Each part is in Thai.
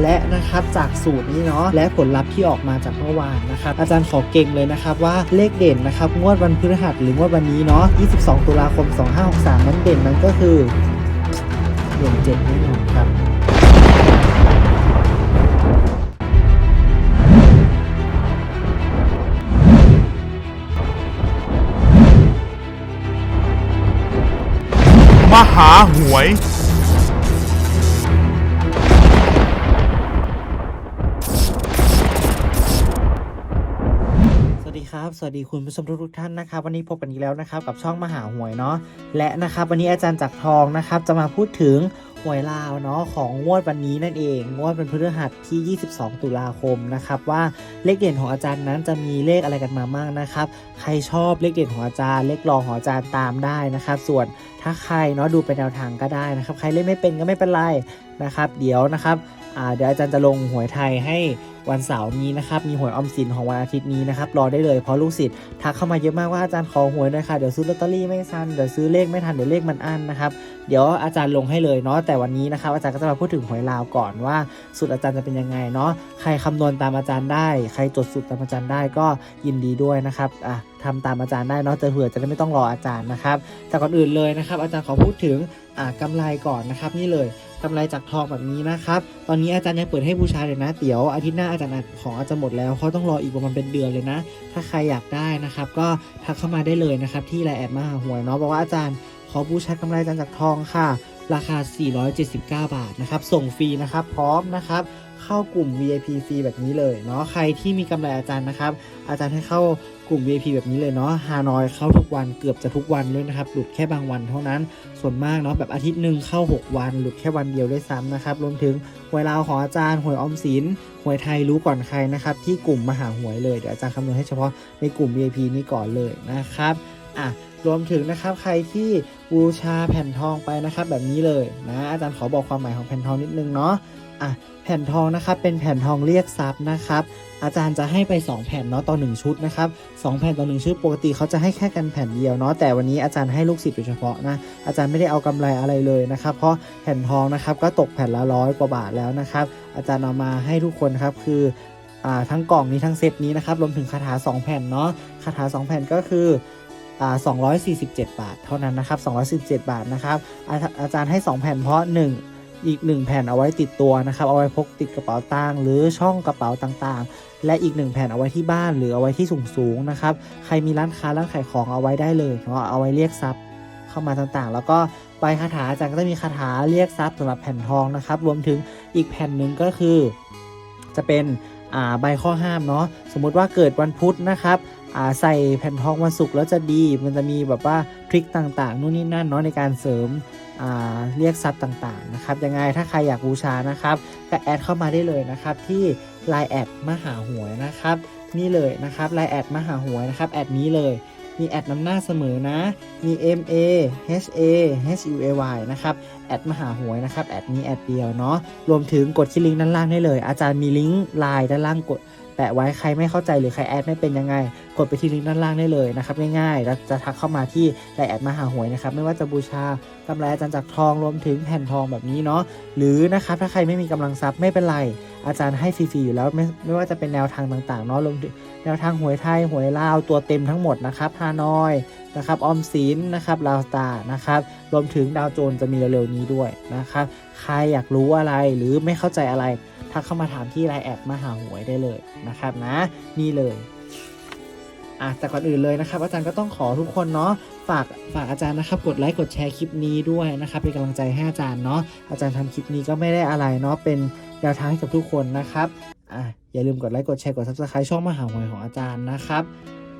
และนะครับจากสูตรนี้เนาะและผลลัพธ์ที่ออกมาจากเมื่อวานนะครับอาจารย์ขอเก่งเลยนะครับว่าเลขเด่นนะครับงวดวันพฤหัสหรืองวดวันนี้เนาะ 22 ตุลาคม 2563 นั้นเด่นนั้นก็คือเด่นเจ็ดแน่นอนครับมหาหวย วัสดีครับสวัสดีคุณผู้ชมทุกท่านนะครับวันนี้พบกันอีกแล้วนะครับกับช่องมหาหวยเนาะและนะครับวันนี้อาจารย์จักรทองนะครับจะมาพูดถึงหวยลาวเนาะของงวดวันนี้นั่นเองงวดเป็นพฤหัสที่ 22 ตุลาคมนะครับว่าเลขเด่นของอาจารย์นั้นจะมีเลขอะไรกันมาบ้างนะครับ ใครชอบเลขเด่นของอาจารย์ เลขรองของอาจารย์ตามได้นะครับ ส่วนถ้าใครเนาะดูเป็นแนวทางก็ได้นะครับ ใครเล่นไม่เป็นก็ไม่เป็นไรนะครับ เดี๋ยวนะครับเดี๋ยวอาจารย์จะลงหวยไทยให้ วันเสาร์นี้นะครับมีหวยออมสินของวันอาทิตย์นี้นะครับรอได้เลยเพราะลูกศิษย์ทักเข้ามาเยอะมากว่าอาจารย์ขอหวยหน่อยค่ะเดี๋ยวซื้อลอตเตอรี่ไม่ทันเดี๋ยวซื้อเลขไม่ทันเดี๋ยวเลขมันอั้นนะครับเดี๋ยวอาจารย์ลงให้เลยเนาะแต่วันนี้นะครับอาจารย์ก็จะมาพูดถึงหวยลาวก่อนว่าสูตรอาจารย์จะเป็นยังไงเนาะใครคำนวณตามอาจารย์ได้ ใครจดสูตรตามอาจารย์ได้ก็ยินดีด้วยนะครับอะ ทำตามอาจารย์ได้เนาะจะเผื่อจะได้ไม่ต้องรออาจารย์นะครับ แต่ก่อนอื่นเลยนะครับ อาจารย์ขอพูดถึงอ่ากำไรก่อนนะครับ นี่เลยกำไรจากทองแบบนี้นะครับ ตอนนี้อาจารย์ยังเปิดให้บูชาเลยนะ เดี๋ยวอาทิตย์หน้าอาจารย์ของอาจจะหมดแล้วเขาต้องรออีกประมาณเป็นเดือนเลยนะ ถ้าใครอยากได้นะครับ ก็ทักเข้ามาได้เลยนะครับที่ไลน์แอดมาหาหวยเนาะบอกว่าอาจารย์ขอบูชากำไรอาจารย์จากทองค่ะ ราคา 479 บาทนะครับ ส่งฟรีนะครับ พร้อมนะครับ เข้ากลุ่ม VIP ฟรีแบบนี้เลยเนาะใครที่มีกำไรอาจารย์นะครับ อาจารย์ให้เข้ากลุ่ม VIP แบบนี้เลยเนาะฮานอยเข้าทุกวันเกือบจะทุกวันด้วยนะครับหลุดแค่บางวันเท่านั้นส่วนมากเนาะแบบอาทิตย์หนึ่งเข้า 6 วัน หลุดแค่วันเดียวด้วยซ้ำนะครับรวมถึงหวยลาวของอาจารย์หวยออมสินหวยไทยรู้ก่อนใครนะครับที่กลุ่มมหาหวยเลยเดี๋ยวอาจารย์คำนวณให้เฉพาะในกลุ่ม VIP นี้ก่อนเลยนะครับอะรวมถึงนะครับใครที่บูชาแผ่นทองไปนะครับแบบนี้เลยนะอาจารย์ขอบอกความหมายของแผ่นทองนิดนึงเนาะ อะแผ่นทองนะครับเป็นแผ่นทองเรียกทรัพย์นะครับอาจารย์จะให้ไป 2 แผ่นเนาะต่อ1ชุดนะครับสองแผ่นต่อ1ชุดปกติเขาจะให้แค่กันแผ่นเดียวเนาะแต่วันนี้อาจารย์ให้ลูกศิษย์โดยเฉพาะนะอาจารย์ไม่ได้เอากำไรอะไรเลยนะครับเพราะแผ่นทองนะครับก็ตกแผ่นละร้อยกว่าบาทแล้วนะครับอาจารย์เอามาให้ทุกคนครับคืออ่าทั้งกล่องนี้ทั้งเซตนี้นะครับรวมถึงคาถา 2 แผ่นเนาะคาถา 2 แผ่นก็คืออ่า247 บาท เท่านั้นนะครับ247 บาทนะครับอาอาจารย์ให้ 2 แผ่นเพราะ 1 อีก 1 แผ่นเอาไว้ติดตัวนะครับ เอาไว้พกติดกระเป๋าตังค์หรือช่องกระเป๋าต่างๆ และอีก 1 แผ่นเอาไว้ที่บ้านหรือเอาไว้ที่สูงๆนะครับ ใครมีร้านค้าร้านขายของเอาไว้ได้เลยเนาะเอาไว้เรียกทรัพย์เข้ามาต่างๆ แล้วก็ใบคาถาอาจารย์ก็จะมีคาถาเรียกทรัพย์สำหรับแผ่นทองนะครับ รวมถึงอีกแผ่นหนึ่งก็คือ จะเป็นใบข้อห้ามเนาะสมมุติว่าเกิดวันพุธนะครับใส่แผ่นทองวันศุกร์แล้วจะดี มันจะมีแบบว่าทริคต่างๆ นู่นนี่นั่นเนาะในการเสริม เรียกทรัพย์ต่างๆนะครับยังไงถ้าใครอยากบูชานะครับก็แอดเข้ามาได้เลยนะครับที่ Line แอดมหาหวยนะครับนี่เลยนะครับ Line แอดมหาหวยนะครับแอดนี้เลยมีแอดนำหน้าเสมอนะ มี M A H A H U A Y นะครับ แอดมหาหวยนะครับ แอดนี้แอดเดียวเนาะ รวมถึงกดที่ลิงก์ด้านล่างได้เลย อาจารย์มีลิงก์ไลน์ด้านล่างกด แปะไว้ใครไม่เข้าใจหรือใครแอดไม่เป็นยังไง กดไปที่ลิงก์ด้านล่างได้เลยนะครับง่ายๆแล้วจะทักเข้ามาที่ไลน์แอดมหาหวยนะครับไม่ว่าจะบูชากำไรอาจารย์จากทองรวมถึงแผ่นทองแบบนี้เนาะหรือนะครับถ้าใครไม่มีกำลังทรัพย์ไม่เป็นไร อาจารย์ให้ฟรีๆอยู่แล้วไม่ไม่ว่าจะเป็นแนวทางต่างๆเนาะรวมถึงแนวทางหวยไทยหวยลาวตัวเต็มทั้งหมดนะครับฮานอยนะครับออมสินนะครับลาวสตาร์นะครับรวมถึงดาวโจนส์จะมีเร็วๆนี้ด้วยนะครับใครอยากรู้อะไรหรือไม่เข้าใจอะไร ทักเข้ามาถามที่ไลน์แอดมาหาหวยได้เลยนะครับนะ นี่เลยอะแต่ก่อนอื่นเลยนะครับ อาจารย์ก็ต้องขอทุกคนเนาะฝากฝากอาจารย์นะครับ กดไลค์กดแชร์คลิปนี้ด้วยนะครับเป็นกำลังใจให้อาจารย์เนาะอาจารย์ทำคลิปนี้ก็ไม่ได้อะไรเนาะเป็นแนวทางให้กับทุกคนนะครับอะอย่าลืมกดไลค์กดแชร์กด subscribe ช่องมหาหวยของอาจารย์นะครับ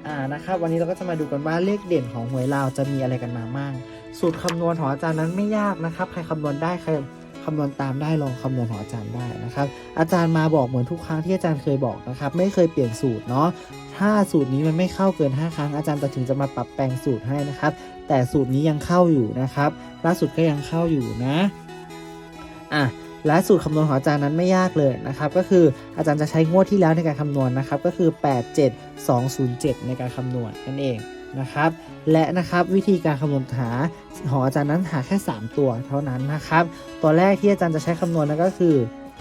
อ่านะครับ วันนี้เราก็จะมาดูกันว่าเลขเด่นของหวยลาวจะมีอะไรกันมาบ้างสูตรคำนวณของอาจารย์นั้นไม่ยากนะครับ ใครคำนวณได้ใคร คำนวณตามได้ลองคำนวณของอาจารย์ได้นะครับ อาจารย์มาบอกเหมือนทุกครั้งที่อาจารย์เคยบอกนะครับ ไม่เคยเปลี่ยนสูตรเนาะถ้าสูตรนี้มันไม่เข้าเกิน 5 ครั้ง อาจารย์จะถึงจะมาปรับแปลงสูตรให้นะครับ แต่สูตรนี้ยังเข้าอยู่นะครับ ล่าสุดก็ยังเข้าอยู่นะอะและสูตรคำนวณของอาจารย์นั้นไม่ยากเลยนะครับ ก็คืออาจารย์จะใช้งวดที่แล้วในการคำนวณนะครับ ก็คือ 87207 ในการคำนวณนั่นเอง นะครับ และนะครับวิธีการคำนวณหาของอาจารย์นั้นหาแค่ 3 ตัวเท่านั้นนะครับ ตัวแรกที่อาจารย์จะใช้คำนวณนั่นก็คือ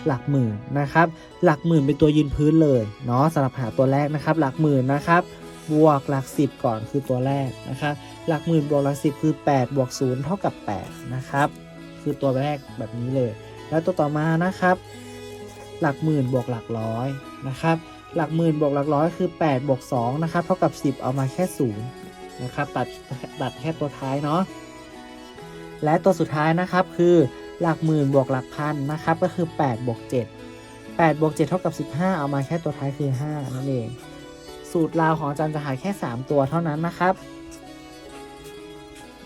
หลักหมื่นนะครับ หลักหมื่นเป็นตัวยืนพื้นเลยเนาะสำหรับหาตัวแรกนะครับ หลักหมื่นนะครับบวกหลักสิบก่อนคือตัวแรกนะครับ หลักหมื่นบวกหลักสิบคือ 8 บวก 0 เท่ากับ 8 นะครับ คือตัวแรกแบบนี้เลย แล้วตัวต่อมานะครับ หลักหมื่นบวกหลักร้อยนะครับ หลักหมื่นบวกหลักร้อยคือ8บวก2นะครับเท่ากับ 10 เอามาแค่0นะครับตัดตัดแค่ตัวท้ายเนาะและตัวสุดท้ายนะครับคือหลักหมื่นบวกหลักพันนะครับก็คือ8บวก7 8บวก7เท่ากับ 15 เอามาแค่ตัวท้ายคือ 5 นั่นเอง สูตรราวของอาจารย์จะหาแค่ 3 ตัวเท่านั้นนะครับ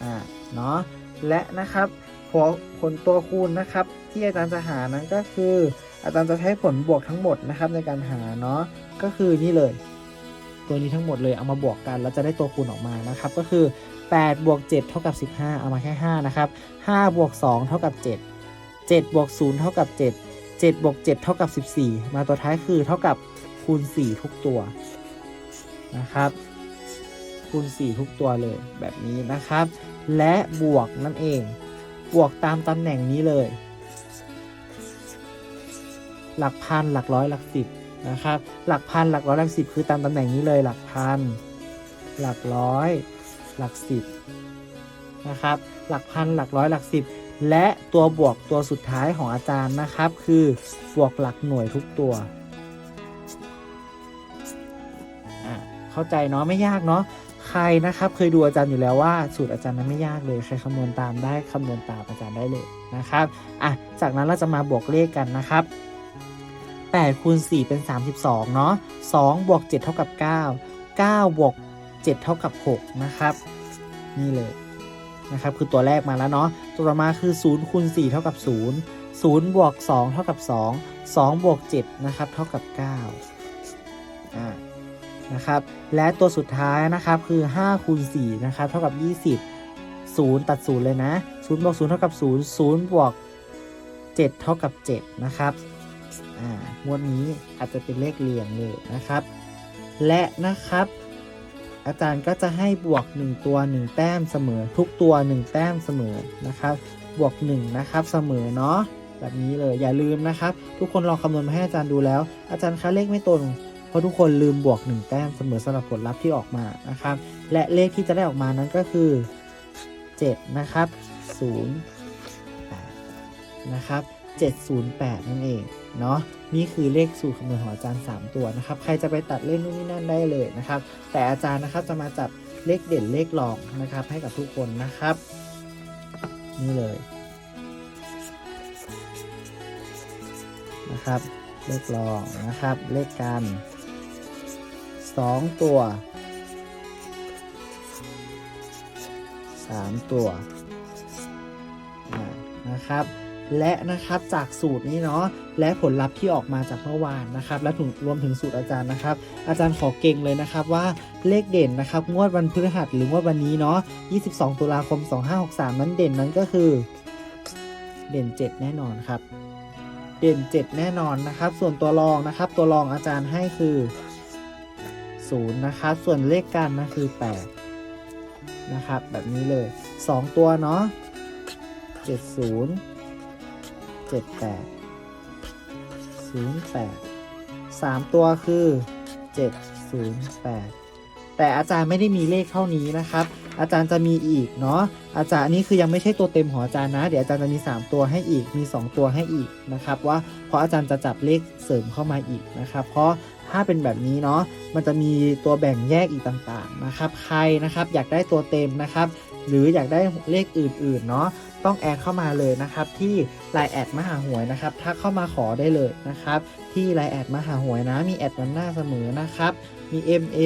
อ่าเนาะและนะครับผลผลตัวคูณนะครับ ที่อาจารย์จะหานั้นก็คือ อาจารย์จะใช้ผลบวกทั้งหมดนะครับในการหาเนาะก็คือนี่เลย ตัวนี้ทั้งหมดเลยเอามาบวกกัน แล้วจะได้ตัวคูณออกมานะครับ ก็คือ8บวก7เท่ากับ 15 เอามาแค่ 5 นะครับ5บวก2เท่ากับ 7 7บวก0เท่ากับ 7 7บวก7เท่ากับ 14 มาตัวท้ายคือเท่ากับคูณ 4 ทุกตัวนะครับ คูณ 4 ทุกตัวเลยแบบนี้นะครับ และบวกนั่นเอง บวกตามตำแหน่งนี้เลย หลักพันหลักร้อยหลักสิบนะครับหลักพันหลักร้อยหลักสิบคือตามตำแหน่งนี้เลยหลักพันหลักร้อยหลักสิบนะครับหลักพันหลักร้อยหลักสิบและตัวบวกตัวสุดท้ายของอาจารย์นะครับ คือบวกหลักหน่วยทุกตัวอะเข้าใจเนาะไม่ยากเนาะใครนะครับเคยดูอาจารย์อยู่แล้วว่าสูตรอาจารย์นั้นไม่ยากเลยใครคำนวณตามได้คำนวณตามอาจารย์ได้เลยนะครับอะจากนั้นเราจะมาบวกเลขกันนะครับ 8คูณ4เป็น 32 เนาะ2บวก7เท่ากับ 9 9บวก7เท่ากับ 6 นะครับ นี่เลยนะครับ คือตัวแรกมาแล้วเนาะตัวต่อมาคือ0คูณ4เท่ากับ 0 0บวก2เท่ากับ 2 2บวก7นะครับเท่ากับ9อ่านะครับ และตัวสุดท้ายนะครับคือ5คูณ4นะครับเท่ากับ 20 0 ตัด 0 เลยนะ0บวก0เท่ากับ 0 0บวก7เท่ากับ7นะครับ อ่างวดนี้อาจจะเป็นเลขเรียงเลยนะครับ และนะครับ อาจารย์ก็จะให้บวก 1 ตัว 1 แต้มเสมอ ทุกตัว 1 แต้มเสมอนะครับ บวก 1 นะครับเสมอเนาะแบบนี้เลยอย่าลืมนะครับ ทุกคนลองคำนวณมาให้อาจารย์ดูแล้ว อาจารย์คะเลขไม่ตรงเพราะทุกคนลืมบวก 1 แต้มเสมอสำหรับผลลัพธ์ที่ออกมานะครับ และเลขที่จะได้ออกมานั้นก็คือ 7 นะครับ0นะครับ708 นั่นเอง เนาะนี่คือเลขสูตรคำนวณของอาจารย์ 3 ตัวนะครับ ใครจะไปตัดเลขนู่นนี่นั่นได้เลยนะครับ แต่อาจารย์นะครับจะมาจับเลขเด่นเลขรองนะครับ ให้กับทุกคนนะครับ นี่เลยนะครับ เลขรองนะครับ เลขกัน 2 ตัว 3 ตัวนะครับ และนะครับจากสูตรนี้เนาะและผลลัพธ์ที่ออกมาจากเมื่อวานนะครับ และถึงรวมถึงสูตรอาจารย์นะครับ อาจารย์ขอเก่งเลยนะครับว่าเลขเด่นนะครับ งวดวันพฤหัสหรืองวดวันนี้เนาะ22 ตุลาคม 2563 นั้นเด่นนั้นก็คือ เด่น 7 แน่นอนครับ เด่น 7 แน่นอนนะครับ ส่วนตัวรองนะครับ ตัวรองอาจารย์ให้คือ0นะครับส่วนเลขกันนะคือ 8 นะครับ แบบนี้เลย 2 ตัวเนาะ70 78 08 3ตัวคือ708แต่อาจารย์ไม่ได้มีเลขเท่านี้นะครับ อาจารย์จะมีอีกเนาะ อาจารย์นี้คือยังไม่ใช่ตัวเต็มของอาจารย์นะ เดี๋ยวอาจารย์จะมี 3 ตัวให้อีก มี 2 ตัวให้อีกนะครับ ว่าเพราะอาจารย์จะจับเลขเสริมเข้ามาอีกนะครับ เพราะถ้าเป็นแบบนี้เนาะ มันจะมีตัวแบ่งแยกอีกต่างๆนะครับ ใครนะครับอยากได้ตัวเต็มนะครับ หรืออยากได้เลขอื่นๆเนาะ ต้องแอดเข้ามาเลยนะครับที่ Line แอดมหาหวยนะครับถ้าเข้ามาขอได้เลยนะครับที่ Line แอดมหาหวยนะมีแอดนำหน้าเสมอนะครับมี M A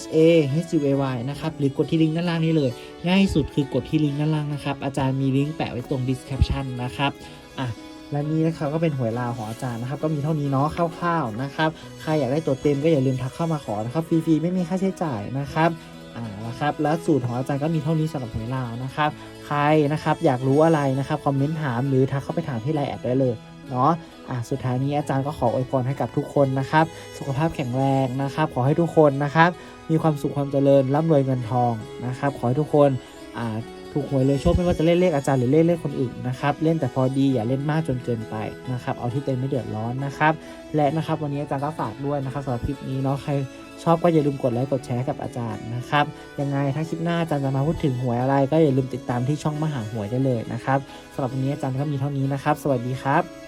H A H U A Y นะครับหรือกดที่ลิงก์ด้านล่างนี้เลย ง่ายสุดคือกดที่ลิงก์ด้านล่างนะครับอาจารย์มีลิงก์แปะไว้ตรง description นะครับอะและนี่นะครับก็เป็นหวยลาวของอาจารย์นะครับ ก็มีเท่านี้เนาะคร่าวๆนะครับ ใครอยากได้ตัวเต็มก็อย่าลืมทักเข้ามาขอนะครับฟรีๆไม่มีค่าใช้จ่ายนะครับ อ่านะครับแล้วสูตรของอาจารย์ก็มีเท่านี้สำหรับหวยลาวนะครับ ใครนะครับอยากรู้อะไรนะครับคอมเมนต์ถามหรือทักเข้าไปถามที่ไลน์แอดได้เลยเนาะอะสุดท้ายนี้อาจารย์ก็ขออวยพรให้กับทุกคนนะครับ สุขภาพแข็งแรงนะครับ ขอให้ทุกคนนะครับ มีความสุขความเจริญร่ำรวยเงินทองนะครับ ขอให้ทุกคนอ่า ถูกหวยเลยโชคไม่ว่าจะเล่นเลขอาจารย์หรือเล่นเลขคนอื่นนะครับเล่นแต่พอดีอย่าเล่นมากจนเกินไปนะครับเอาที่ตัวเองไม่เดือดร้อนนะครับและนะครับวันนี้อาจารย์ก็ฝากด้วยนะครับสำหรับคลิปนี้เนาะใครชอบก็อย่าลืมกดไลค์กดแชร์กับอาจารย์นะครับยังไงถ้าคลิปหน้าอาจารย์จะมาพูดถึงหวยอะไร ก็อย่าลืมติดตามที่ช่องมหาหวยได้เลยนะครับสำหรับวันนี้อาจารย์ก็มีเท่านี้นะครับ สวัสดีครับ